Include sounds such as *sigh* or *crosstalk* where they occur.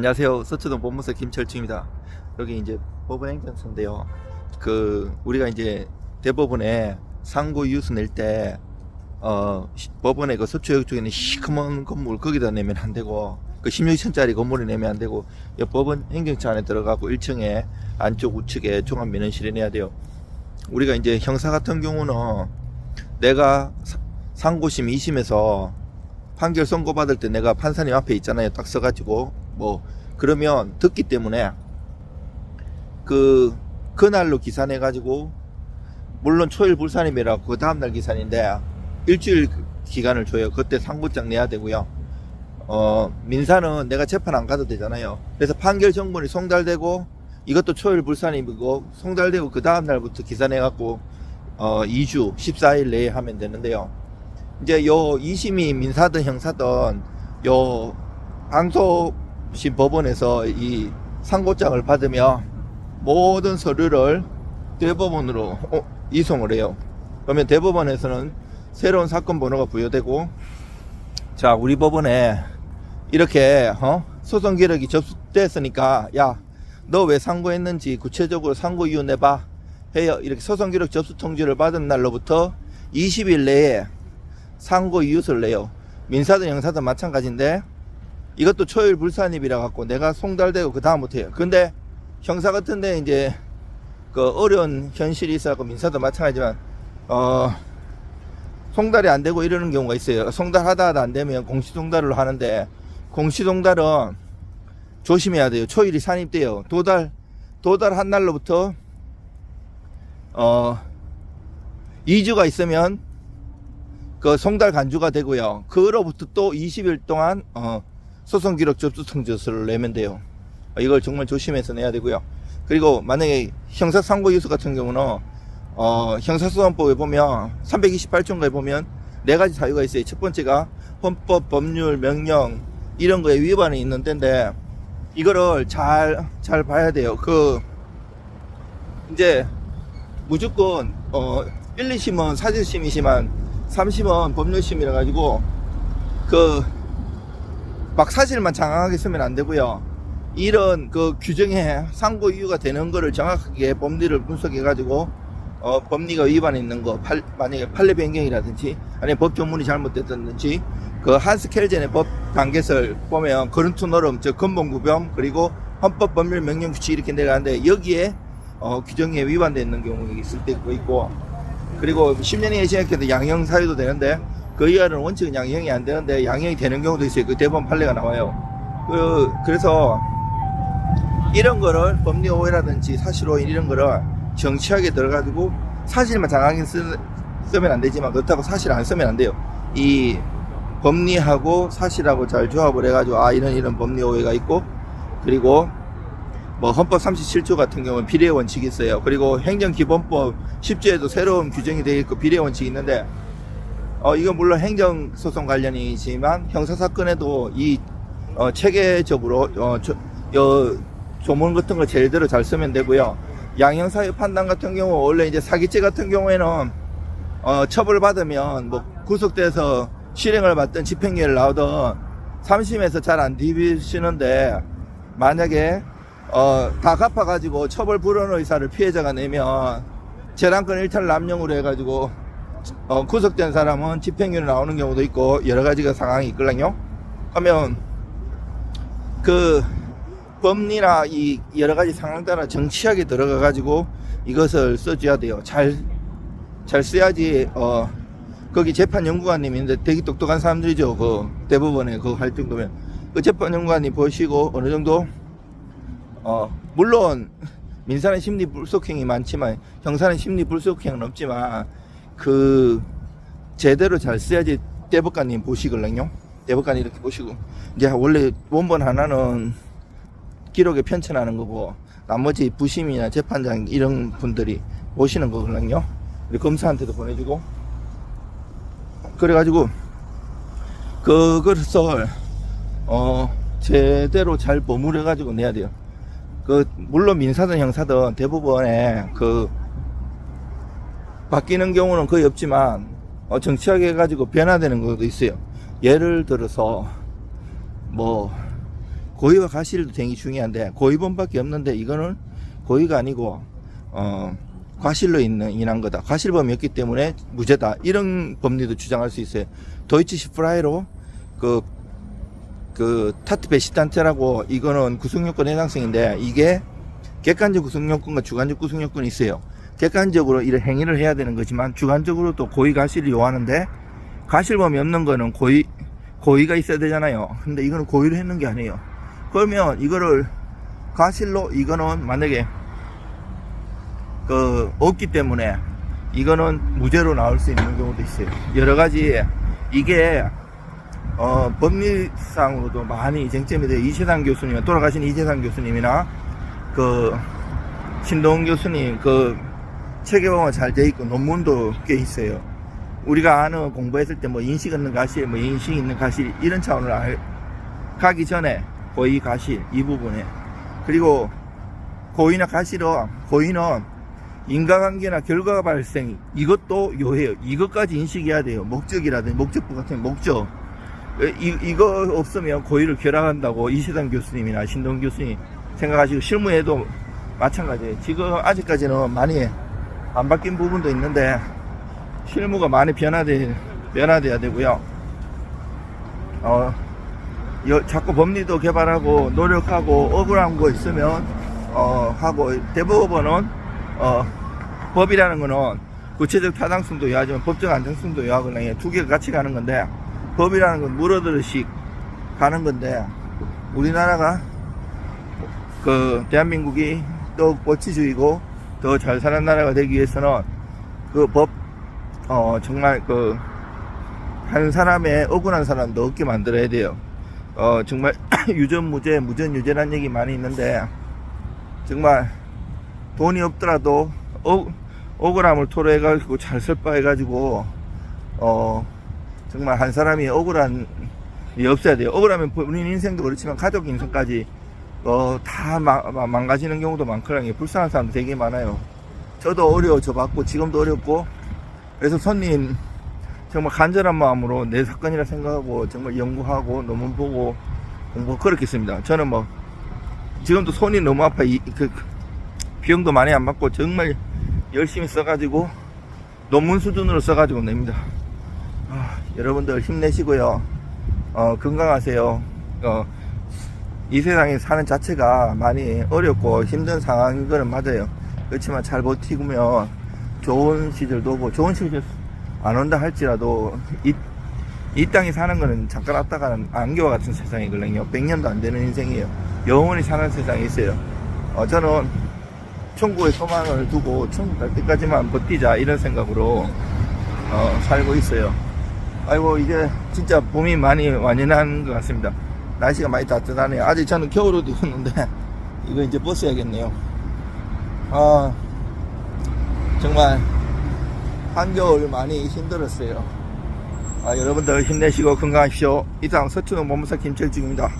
안녕하세요. 서초동 법무사 김철중입니다. 여기 이제 법원행정처인데요. 그 우리가 이제 대법원에 상고 이유서 낼때 어, 시- 법원의 그 서초역 쪽에 있는 시커먼 건물 거기다 내면 안 되고 그 16층짜리 건물에 내면 안 되고 이 법원 행정처 안에 들어가고 1층에 안쪽 우측에 종합 민원실에 내야 돼요. 우리가 이제 형사 같은 경우는 내가 사- 상고심 2심에서 판결 선고받을 때 내가 판사님 앞에 있잖아요. 딱 써가지고 뭐 그러면 듣기 때문에 그 그날로 기산해 가지고 물론 초일 불산임이라고 그 다음날 기산인데 일주일 기간을 줘요. 그때 상고장 내야 되고요. 어 민사는 내가 재판 안 가도 되잖아요. 그래서 판결 정본이 송달되고 이것도 초일 불산임이고 송달되고 그 다음 날부터 기산해 갖고 어 2주 14일 내에 하면 되는데요. 이제 요 2심이 민사든 형사든 요 항소심 법원에서 이 상고장을 받으면 모든 서류를 대법원으로 어, 이송을 해요. 그러면 대법원에서는 새로운 사건 번호가 부여되고 자 우리 법원에 이렇게 어? 소송 기록이 접수됐으니까 야 너 왜 상고했는지 구체적으로 상고 이유 내봐 해요. 이렇게 소송 기록 접수 통지를 받은 날로부터 20일 내에 상고 이유서를 내요. 민사든 형사든 마찬가지인데 이것도 초일 불산입이라 갖고 내가 송달되고 그 다음부터 해요. 근데 형사 같은데 이제 그 어려운 현실이 있어갖고 민사도 마찬가지지만 어 송달이 안 되고 이러는 경우가 있어요. 송달하다 하다 안 되면 공시송달을 하는데 공시송달은 조심해야 돼요. 초일이 산입돼요. 도달 도달한 날로부터 어 2주가 있으면 그 송달 간주가 되고요. 그로부터 또 20일 동안 어, 소송 기록 접수 통지서를 내면 돼요. 어, 이걸 정말 조심해서 내야 되고요. 그리고 만약에 형사 상고 이수 같은 경우는 어, 형사소송법에 보면 328조인가에 보면 네 가지 사유가 있어요. 첫 번째가 헌법, 법률, 명령 이런 거에 위반이 있는 데인데 이거를 잘 잘 봐야 돼요. 그 이제 무조건 어 1, 2심은 사실심이지만 3심은 법률심이라 가지고 그 막 사실만 장황하게 쓰면 안 되고요. 이런 그 규정에 상고 이유가 되는 거를 정확하게 법리를 분석해 가지고 어 법리가 위반 있는 거 팔, 만약에 판례 변경이라든지 아니면 법 조문이 잘못됐다든지 그 한스 켈젠의 법 단계설 보면 거른투 노름 즉 근본 구병 그리고 헌법 법률 명령 규칙 이렇게 내려가는데 여기에 어 규정에 위반되어 있는 경우가 있을 때도 있고 그리고 10년 이하 시행해도 양형 사유도 되는데 그 이하는 원칙은 양형이 안 되는데 양형이 되는 경우도 있어요. 그 대법원 판례가 나와요. 그 그래서 이런 거를 법리 오해라든지 사실 오해 이런 거를 정치하게 들어가지고 사실만 장하게 쓰, 쓰면 안 되지만 그렇다고 사실 안 쓰면 안 돼요. 이 법리하고 사실하고 잘 조합을 해가지고 아 이런 이런 법리 오해가 있고 그리고 뭐 헌법 37조 같은 경우는 비례 원칙이 있어요. 그리고 행정기본법 10조에도 새로운 규정이 되어 있고 비례 원칙이 있는데 어 이건 물론 행정소송 관련이지만 형사사건에도 이 어, 체계적으로 어, 저, 여, 조문 같은 거 제대로 잘 쓰면 되고요. 양형사유 판단 같은 경우 원래 이제 사기죄 같은 경우에는 어, 처벌받으면 뭐 구속돼서 실행을 받든 집행유예를 나오든 3심에서 잘 안 뒤비시는데 만약에 어, 다 갚아가지고 처벌 불원 의사를 피해자가 내면 재량권 일탈 남용으로 해가지고 어, 구속된 사람은 집행유예 나오는 경우도 있고 여러 가지가 상황이 있거든요. 하면 그 법리나 이 여러 가지 상황 따라 정치하게 들어가 가지고 이것을 써줘야 돼요. 잘 잘 써야지 어 거기 재판 연구관님인데 되게 똑똑한 사람들이죠. 그 대법원에 그거 할 정도면 그 재판 연구관님 보시고 어느 정도 어 물론 민사는 심리 불속행이 많지만 형사는 심리 불속행은 없지만 그 제대로 잘 써야지 대법관님 보시걸랑요. 대법관이 이렇게 보시고 이제 원래 원본 하나는 기록에 편찬하는 거고 나머지 부심이나 재판장 이런 분들이 보시는 거거든요. 검사한테도 보내주고 그래가지고 그것을 어 제대로 잘 버무려 가지고 내야 돼요. 그 물론 민사든 형사든 대부분에 그 바뀌는 경우는 거의 없지만 어, 정치하게 해가지고 변화되는 것도 있어요. 예를 들어서 뭐 고의와 과실도 되게 중요한데 고의범밖에 없는데 이거는 고의가 아니고 어 과실로 있는 인한 거다. 과실범이었기 때문에 무죄다. 이런 법리도 주장할 수 있어요. 도이치 시 프라이로 그, 그, 타트 베시단테라고 이거는 구속요건 해당성인데 이게 객관적 구속요건과 주관적 구속요건이 있어요. 객관적으로 이런 행위를 해야 되는 거지만 주관적으로 또 고의 과실을 요하는데 과실범이 없는 거는 고의, 고의가 있어야 되잖아요. 근데 이거는 고의로 했는 게 아니에요. 그러면 이거를 과실로 이거는 만약에 그 없기 때문에 이거는 무죄로 나올 수 있는 경우도 있어요. 여러 가지 이게 어, 법리상으로도 많이 쟁점이 돼요. 이재상 교수님, 돌아가신 이재상 교수님이나 그 신동훈 교수님 그 체계화가 잘 돼 있고 논문도 꽤 있어요. 우리가 아는 공부했을 때 뭐 인식 있는 가실, 뭐 인식 있는 가실 이런 차원을 알, 가기 전에 고의 가실 이 부분에 그리고 고의나 가실은 고의는 인과관계나 결과 발생 이것도 요해요. 이것까지 인식해야 돼요. 목적이라든지 목적부 같은 목적 이, 이거 없으면 고의를 결합한다고 이세당 교수님이나 신동 교수님 생각하시고 실무에도 마찬가지예요. 지금 아직까지는 많이 안 바뀐 부분도 있는데 실무가 많이 변화돼 변화돼야 되고요. 어, 여- 자꾸 법리도 개발하고 노력하고 억울한 거 있으면 어, 하고 대법원은 어, 법이라는 거는 구체적 타당성도 요하지만 법적 안정성도 요하거든요. 두 개가 같이 가는 건데 법이라는 건 물어들듯이 가는 건데 우리나라가 그 대한민국이 또 법치주의고 더 잘 사는 나라가 되기 위해서는 그 법 어 정말 그 한 사람의 억울한 사람도 없게 만들어야 돼요. 어 정말 *clears throat* 유전무죄 무전유죄라는 얘기 많이 있는데 정말 돈이 없더라도 억, 억울함을 토로해가지고 잘 설파해가지고 어 정말 한 사람이 억울한 이 없어야 돼요. 억울하면 본인 인생도 그렇지만 가족 인생까지 어, 다 망, 망- 망가지는 경우도 많거든요. 불쌍한 사람도 되게 많아요. 저도 어려워져 봤고 지금도 어렵고 그래서 손님 정말 간절한 마음으로 내 사건이라 생각하고 정말 연구하고 논문 보고 공부 그렇게 했습니다. 저는 뭐 지금도 손이 너무 아파 이, 그, 그 비용도 많이 안 받고 정말 열심히 써가지고 논문 수준으로 써가지고 냅니다. 아, 여러분들 힘내시고요. 어, 건강하세요. 어, 이 세상에 사는 자체가 많이 어렵고 힘든 상황인 거는 맞아요. 그렇지만 잘 버티면 좋은 시절도 오고 좋은 시절 안 온다 할지라도 이, 이 땅에 사는 거는 잠깐 왔다가는 안개와 같은 세상이거든요. 100년도 안 되는 인생이에요. 영원히 사는 세상이 있어요. 어, 저는 천국의 소망을 두고 천국 갈 때까지만 버티자 이런 생각으로 어, 살고 있어요. 아이고 이제 진짜 봄이 많이 완연한 것 같습니다. 날씨가 많이 따뜻하네요. 아직 저는 겨울옷 입었는데 *laughs* 이거 이제 벗어야겠네요. 아 정말 한겨울 많이 힘들었어요. 아, 여러분들 힘내시고 건강하십시오. 이상 서초동 법무사 김철중입니다.